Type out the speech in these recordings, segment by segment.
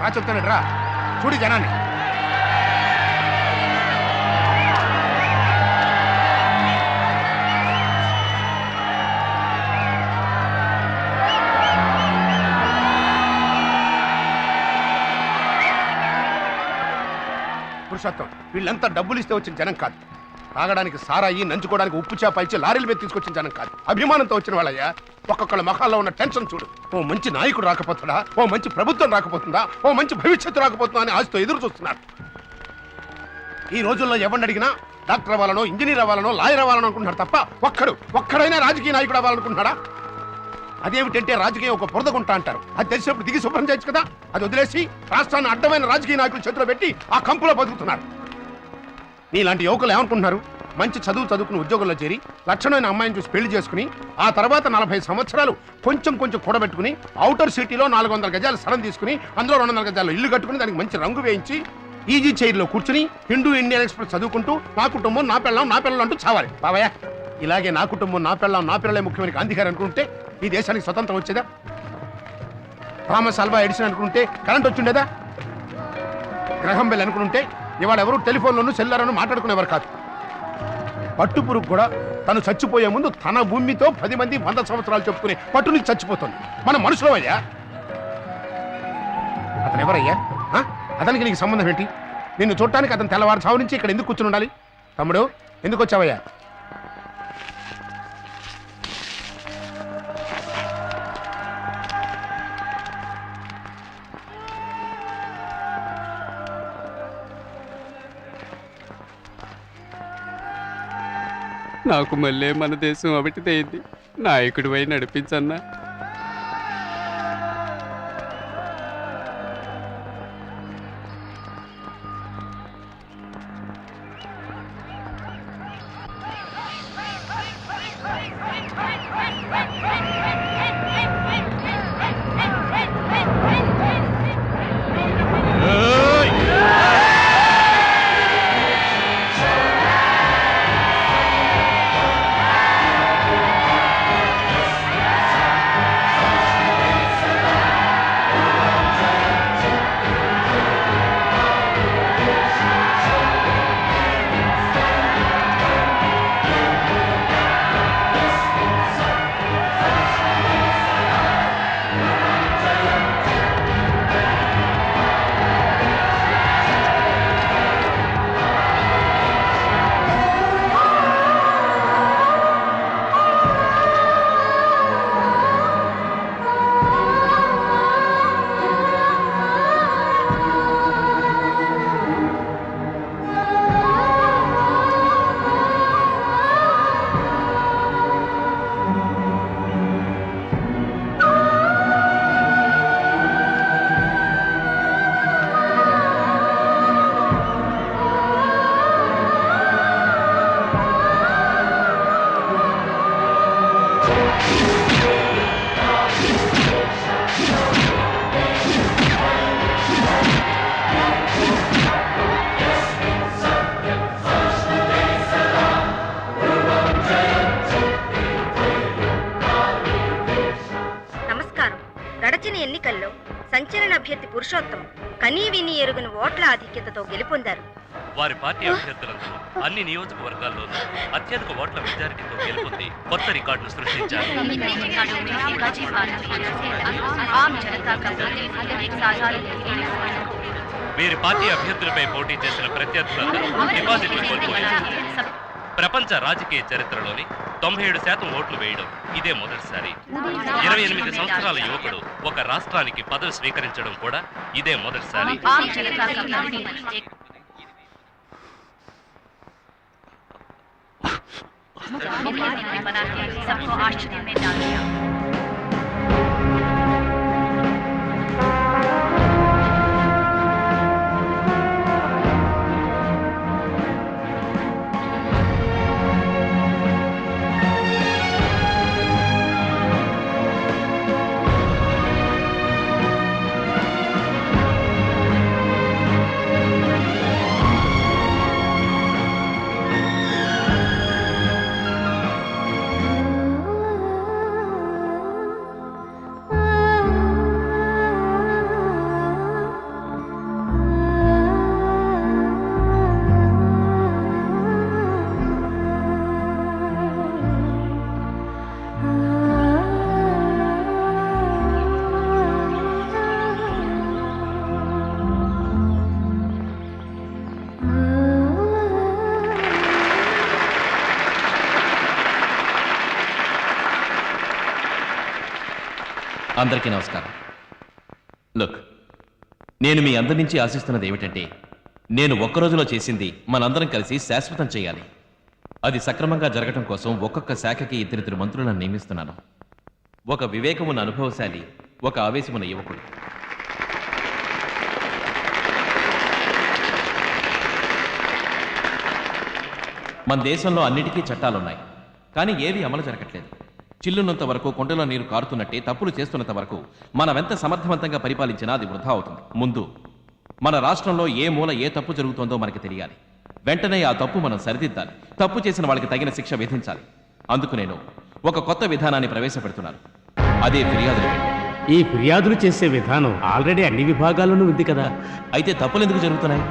రా చెప్తాను రా. చూడు జనాన్ని. పురుషోత్తం వీళ్ళంతా డబ్బులు ఇస్తే వచ్చిన జనం కాదు. తాగడానికి సారాయి నంచుకోవడానికి ఉప్పు చేప ఇచ్చి లారీల మీద తీసుకొచ్చిన జనం కాదు. అభిమానంతో వచ్చిన వాళ్ళయ్యా ఒక్కొక్కళ్ళ మొఖాల్లో ఉన్న టెన్షన్ చూడు. ఓ మంచి నాయకుడు రాకపోతుందా ఓ మంచి ప్రభుత్వం రాకపోతుందా? ఓ మంచి భవిష్యత్తు రాకపోతుందా అని ఆశతో ఎదురు చూస్తున్నారు. ఈ రోజుల్లో ఎవరిని అడిగినా డాక్టర్ అవ్వాలనో ఇంజనీర్ అవ్వాలనో లాయర్ అవ్వాలనో అనుకుంటున్నారు తప్ప ఒక్కడు ఒక్కడైనా రాజకీయ నాయకుడు అవ్వాలనుకుంటున్నాడా? అదేమిటంటే రాజకీయం ఒక బురదగుంట అంటారు. అది తెలిసినప్పుడు దిగి శుభ్రం చేయొచ్చు కదా. అది వదిలేసి రాష్ట్రాన్ని అడ్డమైన రాజకీయ నాయకులు చేతిలో పెట్టి ఆ కంపులో బతుకుతున్నారు. నీలాంటి యువకులు ఏమనుకుంటున్నారు? మంచి చదువు చదువుకుని ఉద్యోగంలో చేరి లక్షణమైన అమ్మాయిని చూసి పెళ్ళి చేసుకుని ఆ తర్వాత నలభై సంవత్సరాలు కొంచెం కొంచెం కూడబెట్టుకుని అవుటర్ సిటీలో నాలుగు వందల గజాలు స్థలం తీసుకుని అందులో రెండు వందల గజాలు ఇల్లు కట్టుకుని దానికి మంచి రంగు వేయించి ఈజీ చైర్లో కూర్చుని హిందూ ఇండియన్ ఎక్స్ప్రెస్ చదువుకుంటూ నా కుటుంబం నా పిల్లం నా పిల్లలు అంటూ చావాలి. బాబాయ్ ఇలాగే నా కుటుంబం నా పిల్లం నా పిల్లలే ముఖ్యమైన గాంధీ గారు అనుకుంటే ఈ దేశానికి స్వతంత్రం వచ్చేదా? థామస్ అల్వా ఎడిసన్ అనుకుంటే కరెంట్ వచ్చిండేదా? గ్రహం బెల్ అనుకుంటే ఇవాళ ఎవరు టెలిఫోన్లోనూ సెల్లారను మాట్లాడుకునేవారు కాదు. పట్టుపురుగు కూడా తను చచ్చిపోయే ముందు తన భూమితో పది మంది వంద సంవత్సరాలు చెప్పుకునే పట్టు నుంచి చచ్చిపోతుంది. మన మనుషులమయ్యా అతను ఎవరయ్యా? అతనికి నీకు సంబంధం ఏంటి? నిన్ను చూడటానికి అతను తెల్లవారుజాము నుంచి ఇక్కడ ఎందుకు కూర్చుని ఉండాలి? తమ్ముడు ఎందుకు వచ్చావయ్యా? నాకు మళ్ళీ మన దేశం ఒకటిదైంది నాయకుడు పోయి నడిపించన్నా. సంచలన అభ్యర్థి పురుషోత్తం కనీ విని ఎరుగని ఓట్ల ఆధిక్యతతో గెలుపొందారు. వారి పార్టీ అభ్యర్థులందరూ అన్ని నియోజకవర్గాల్లోనూ అత్యధిక ఓట్ల మెజారిటీతో గెలుపొంది కొత్త రికార్డును సృష్టించారు. వీరి పార్టీ అభ్యర్థులపై పోటీ చేసిన ప్రత్యర్థులందరూ డిపాజిట్లు కోల్పోయారు. ప్రపంచ రాజకీయ చరిత్రలోని తొంభై ఏడు శాతం ఓట్లు వేయడం ఇదే మొదటిసారి ఇరవై ఎనిమిది సంవత్సరాల యువకుడు ఒక రాష్ట్రానికి పదవి స్వీకరించడం కూడా ఇదే మొదటిసారి सबको आश्चर्य में डाल दिया అందరికీ నమస్కారం. లుక్ నేను మీ అందరి నుంచి ఆశిస్తున్నది ఏమిటంటే నేను ఒక్క రోజులో చేసింది మనందరం కలిసి శాశ్వతం చేయాలి. అది సక్రమంగా జరగటం కోసం ఒక్కొక్క శాఖకి ఇద్దరిద్దరు మంత్రులను నియమిస్తున్నాను. ఒక వివేకమున్న అనుభవశాలి ఒక ఆవేశమున్న యువకుడు. మన దేశంలో అన్నిటికీ చట్టాలున్నాయి కానీ ఏవి అమలు జరగట్లేదు. చిల్లున్నంత వరకు కొండలో నీరు కారుతున్నట్టే తప్పులు చేస్తున్నంత వరకు మనమెంత సమర్థవంతంగా పరిపాలించినా అది వృధా అవుతుంది. ముందు మన రాష్ట్రంలో ఏ మూల ఏ తప్పు జరుగుతోందో మనకి తెలియాలి. వెంటనే ఆ తప్పు మనం సరిదిద్దాలి. తప్పు చేసిన వాళ్ళకి తగిన శిక్ష విధించాలి. అందుకు నేను ఒక కొత్త విధానాన్ని ప్రవేశపెడుతున్నాను. అదే ఫిర్యాదుల. ఈ ఫిర్యాదులు చేసే విధానం ఆల్రెడీ అన్ని విభాగాల్లోనూ ఉంది కదా. అయితే తప్పులు ఎందుకు జరుగుతున్నాయి?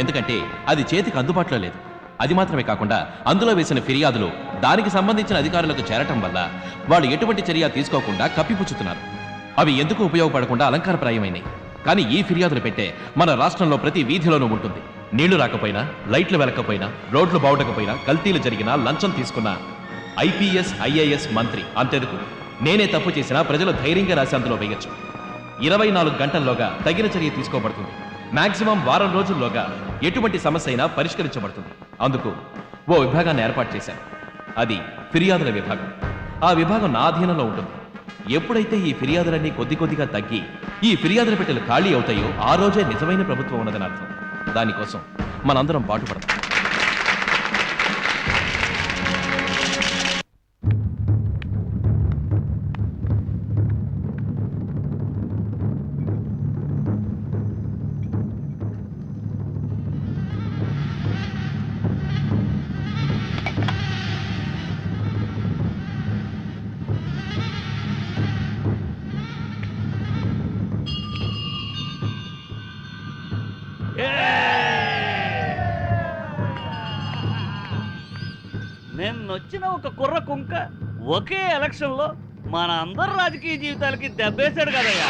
ఎందుకంటే అది చేతికి అందుబాటులో లేదు. అది మాత్రమే కాకుండా అందులో వేసిన ఫిర్యాదులు దానికి సంబంధించిన అధికారులకు చేరటం వల్ల వాళ్ళు ఎటువంటి చర్య తీసుకోకుండా కప్పిపుచ్చుతున్నారు. అవి ఎందుకు ఉపయోగపడకుండా అలంకారప్రాయమైనవి కానీ ఈ ఫిర్యాదులు పెట్టే మన రాష్ట్రంలో ప్రతి వీధిలోనూ ఉంటుంది. నీళ్ళు రాకపోయినా లైట్లు వెలకపోయినా రోడ్లు బావుటకపోయినా కల్తీలు జరిగినా లంచం తీసుకున్నా ఐపీఎస్ ఐఏఎస్ మంత్రి అంతెందుకు? నేనే తప్పు చేసినా ప్రజలు ధైర్యంగా రాసి అందులో వేయచ్చు. ఇరవై నాలుగు గంటల్లోగా తగిన చర్య తీసుకోబడుతుంది. మాక్సిమం వారం రోజుల్లోగా ఎటువంటి సమస్య అయినా పరిష్కరించబడుతుంది. అందుకు ఓ విభాగాన్ని ఏర్పాటు చేశాను. అది ఫిర్యాదుల విభాగం. ఆ విభాగం నా అధీనంలో ఉంటుంది. ఎప్పుడైతే ఈ ఫిర్యాదులన్నీ కొద్ది కొద్దిగా తగ్గి ఈ ఫిర్యాదుల పెట్టెలు ఖాళీ అవుతాయో ఆ రోజే నిజమైన ప్రభుత్వం ఉన్నదని అర్థం. దానికోసం మనందరం పాటుపడతాం. నిన్నొచ్చిన ఒక కుర్ర కుంక ఒకే ఎలక్షన్లో మన అందరి రాజకీయ జీవితాలకి దెబ్బేశాడు కదయ్యా.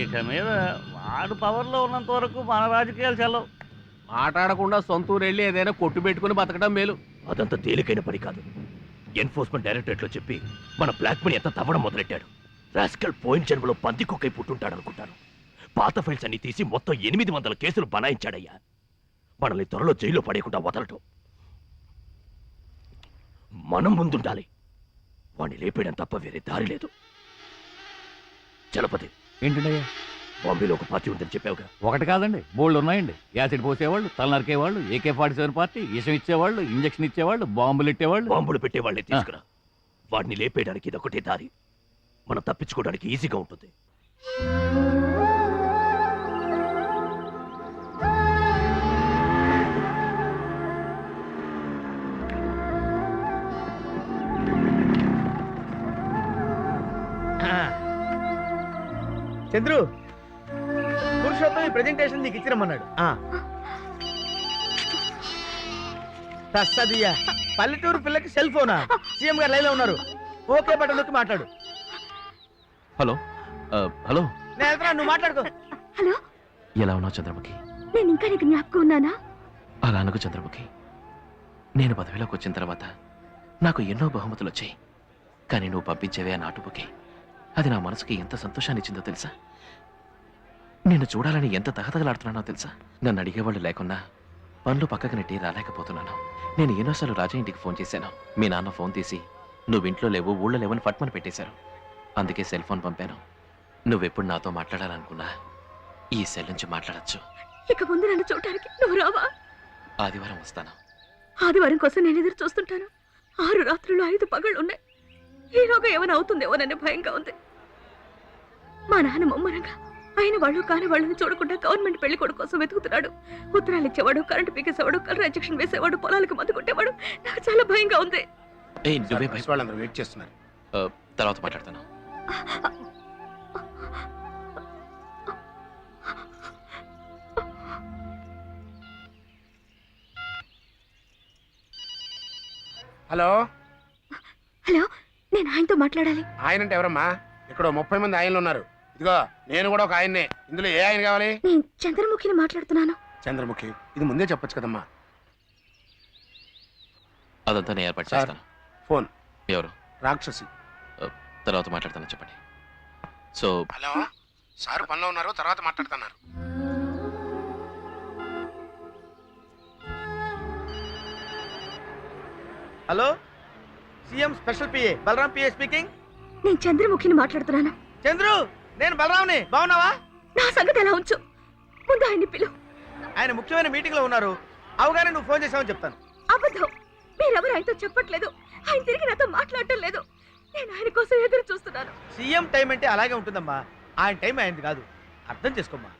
ఇక మీద వాడు పవర్లో ఉన్నంత వరకు మన రాజకీయాలు చెల్లవు. మాట్లాడకుండా సొంత ఊరు వెళ్ళి ఏదైనా కొట్టు పెట్టుకుని బతకడం మేలు. అదంత తేలికైన పని కాదు. ఎన్ఫోర్స్మెంట్ డైరెక్టరేట్లో చెప్పి మన బ్లాక్ మనీ ఎంత తవ్వడం మొదలెట్టాడు. రాస్కల్ పోయిన జన్మలో పంది కుక్కై పుట్టుంటాడు అనుకుంటాను పాత ఫైల్స్ అన్ని తీసి మొత్తం ఎనిమిది వందల కేసులు బనాయించాడయ్యా. మనల్ని త్వరలో జైల్లో పడేయకుండా వదలటం. మనం ముందుండాలి. వాణ్ణి లేపేయడం తప్ప వేరే దారి లేదు. చలపతి ఏంటండయ్యా? బాంబేలో ఒక పార్టీ ఉందని చెప్పావుగా. ఒకటి కాదండి బోల్డ్ ఉన్నాయండి. యాసిడ్ పోసేవాళ్ళు తల నరికేవాళ్ళు ఏకే ఫార్టీ సెవెన్ పార్టీ విషం ఇచ్చేవాళ్ళు ఇంజక్షన్ ఇచ్చేవాళ్ళు బాంబులు ఇట్టేవాళ్ళు బాంబులు పెట్టేవాళ్ళని తీసుకురా. వాడిని లేపేయడానికి ఇదొకటే దారి. మనం తప్పించుకోవడానికి ఈజీగా ఉంటుంది. చంద్రు పురుషోత్తం ఈ ప్రెజెంటేషన్ నీకు ఇచ్చిరమ్మన్నాడు. తస్సదియ్యా పల్లెటూరు పిల్లకి సెల్ ఫోనా? సీఎం గారు లైన్లో ఉన్నారు. ఓకే బటన్ నొక్కి మాట్లాడు. Hello hello. నేను వెళ్తున్నా నువ్వు మాట్లాడుకో. హలో. ఎలా ఉన్నావు చంద్రముఖి? నేను ఇంకా నీకు జ్ఞాపకం ఉన్నానా? అలా అనుకు చంద్రముఖి. నేను పదవిలోకి వచ్చిన తర్వాత నాకు ఎన్నో బహుమతులు వచ్చాయి. కానీ నువ్వు పంపించేవే ఆ నాటుబుకే అది నా మనసుకి ఎంత సంతోషాన్ని ఇచ్చిందో తెలుసా? నిన్ను చూడాలని ఎంత తహతగలాడుతున్నానో తెలుసా? నన్ను అడిగేవాళ్ళు లేకున్నా పనులు పక్కకు నెట్టి రాలేకపోతున్నాను. నేను ఎన్నోసార్లు రాజా ఇంటికి ఫోన్ చేశాను. మీ నాన్న ఫోన్ తీసి నువ్వు ఇంట్లో లేవు ఊళ్ళో లేవని ఫట్మని పెట్టేశారు. అందుకే సెల్ ఫోన్ పంపాను. నువ్వెప్పుడు నాతో మాట్లాడాలనుకున్నా ఈ సెల్ నుంచి మాట్లాడచ్చు. ఇక ముందు నన్ను చూడటానికి నువ్వు రావా? ఆదివారం వస్తాను. ఆదివారం కోసం నేను ఎదురు చూస్తుంటాను. ఆరు రాత్రులు ఐదు పగళ్ళు ఉన్నాయి ఈలోగా ఏమైనా అవుతుందేమోనని భయంగా ఉంది. మా నాన్న ముమ్మరంగా. అయిన వాళ్ళు కాని వాళ్ళని చూడకుండా గవర్నమెంట్ పెళ్ళి కొడుకు కోసం వెతుకుతున్నాడు. ఉత్తరాలు ఇచ్చేవాడు కరెంటు పీకేసేవాడు కలర్ ఇంజక్షన్ వేసేవాడు పొలాలకు మందు కొట్టేవాడు. నాకు చాలా భయంగా ఉంది. నువ్వే భయం వాళ్ళందరూ వెయిట్ చేస్తున్నారు. ఆ, తర్వాత మాట్లాడతాను. హలో? హలో? నేను ఆయనతో మాట్లాడాలి. ఆయన అంటే ఎవరమ్మా? ఇక్కడ ముప్పై మంది ఆయనలు ఉన్నారు. ఇదిగో నేను కూడా ఒక ఆయన్నే. ఇందులో ఏ ఆయన కావాలి? నేను చంద్రముఖిని మాట్లాడుతున్నాను. చంద్రముఖి ఇది ముందే చెప్పొచ్చు కదమ్మా. అదంతా నేను ఏర్పాటు సార్. చేస్తాను. ఫోన్. ఎవరు? రాక్షసి. తర్వాత మాట్లాడతాను చెప్పండి. సో హలో సారు పనిలో ఉన్నారు తర్వాత మాట్లాడుతున్నారు. Hello? CM special PA Balaram PA speaking. నేను చంద్రముఖిని మాట్లాడుతున్నాను. చంద్రు నేను బలరాంని. బాగున్నావా? నా సంగతి ఎలా ఉంచు. ముందు ఆయన్ని పిలువు ఆయన ముఖ్యమైన మీటింగ్లో ఉన్నారు. అవగానే నువ్వు ఫోన్ చేసావని చెప్తాను. అబద్ధం. మీరెవరు ఆయనతో చెప్పట్లేదు. ఆయన తిరిగి నాతో మాట్లాడటం లేదు. నేను ఆయన కోసం ఎదురు చూస్తున్నాను. సీఎం టైం అంటే అలాగే ఉంటుందమ్మా. ఆయన టైం అయింది కాదు. అర్థం చేసుకోమ్మా.